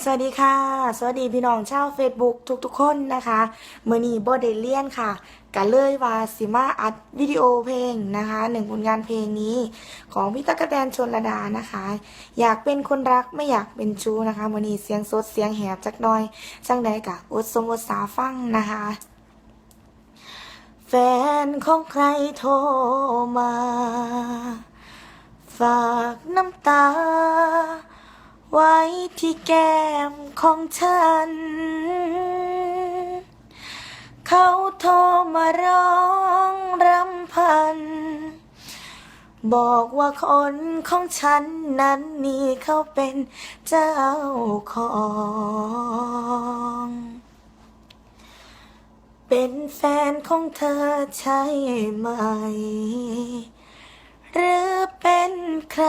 สวัสดีค่ะ สวัสดีพี่น้องชาว Facebook ทุกๆ คนนะคะเมื่อนี้บอเดเลียนค่ะกันเลยว่าสิมาอัดวิดีโอเพลงนะคะหนึ่งผลงานเพลงนี้ของพี่ตั๊กะแตนชนระดานะคะ อยากเป็นคนรักไม่อยากเป็นชู้นะคะมื่อนี้เสียงสดเสียงแหบจักหน่อยจังใดกะอดสมอดสาฟังนะคะ แฟนของใครโทรมา ฝากน้ำตา ไว้ที่แก้มของฉัน เขาโทรมาร้องรำพัน บอกว่าคนของฉันนั้นนี่เขาเป็นเจ้าของ เป็นแฟนของเธอใช่ไหม หรือเป็นใคร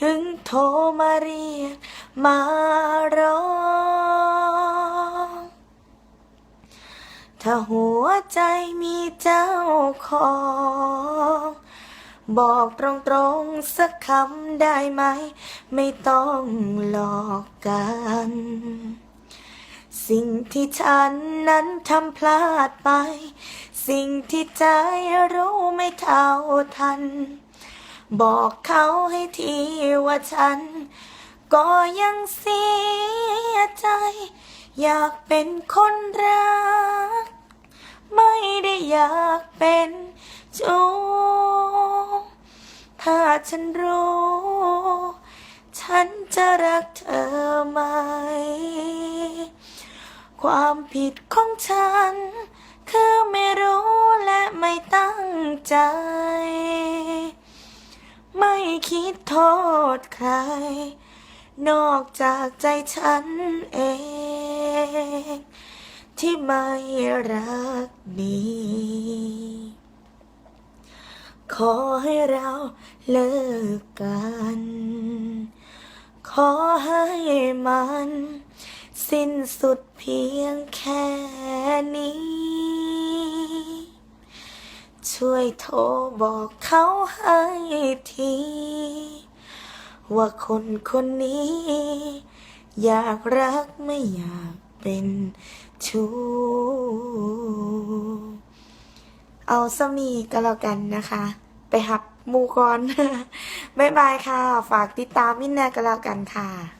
ถึงโทรมาเรียกมาร้อง ถ้าหัวใจมีเจ้าของ บอกตรงๆสักคำได้ไหม ไม่ต้องหลอกกัน สิ่งที่ฉันนั้นทำพลาดไป สิ่งที่ใจรู้ไม่เท่าทัน บอกเขาให้ทีว่าฉัน ก็ยังเสียใจ อยากเป็นคนรัก ไม่ได้อยากเป็นชู้ถ้าฉันรู้ ฉันจะรักเธอไหม ความผิดของฉัน คือไม่รู้และไม่ตั้งใจ ไม่คิดโทษใคร นอกจากใจฉันเอง ที่ไม่รักดีขอให้เราเลิกกัน ขอให้มัน สิ้นสุดเพียงแค่นี้ ช่วยโทรบอกเขาให้ที ว่าคนคนนี้ อยากรักไม่อยากเป็นชู้เอาสมีก็แล้วกันนะคะ ไปหับมูก่อนบ๊ายบายค่ะ ฝากติดตามมินแนก็แล้วกันค่ะ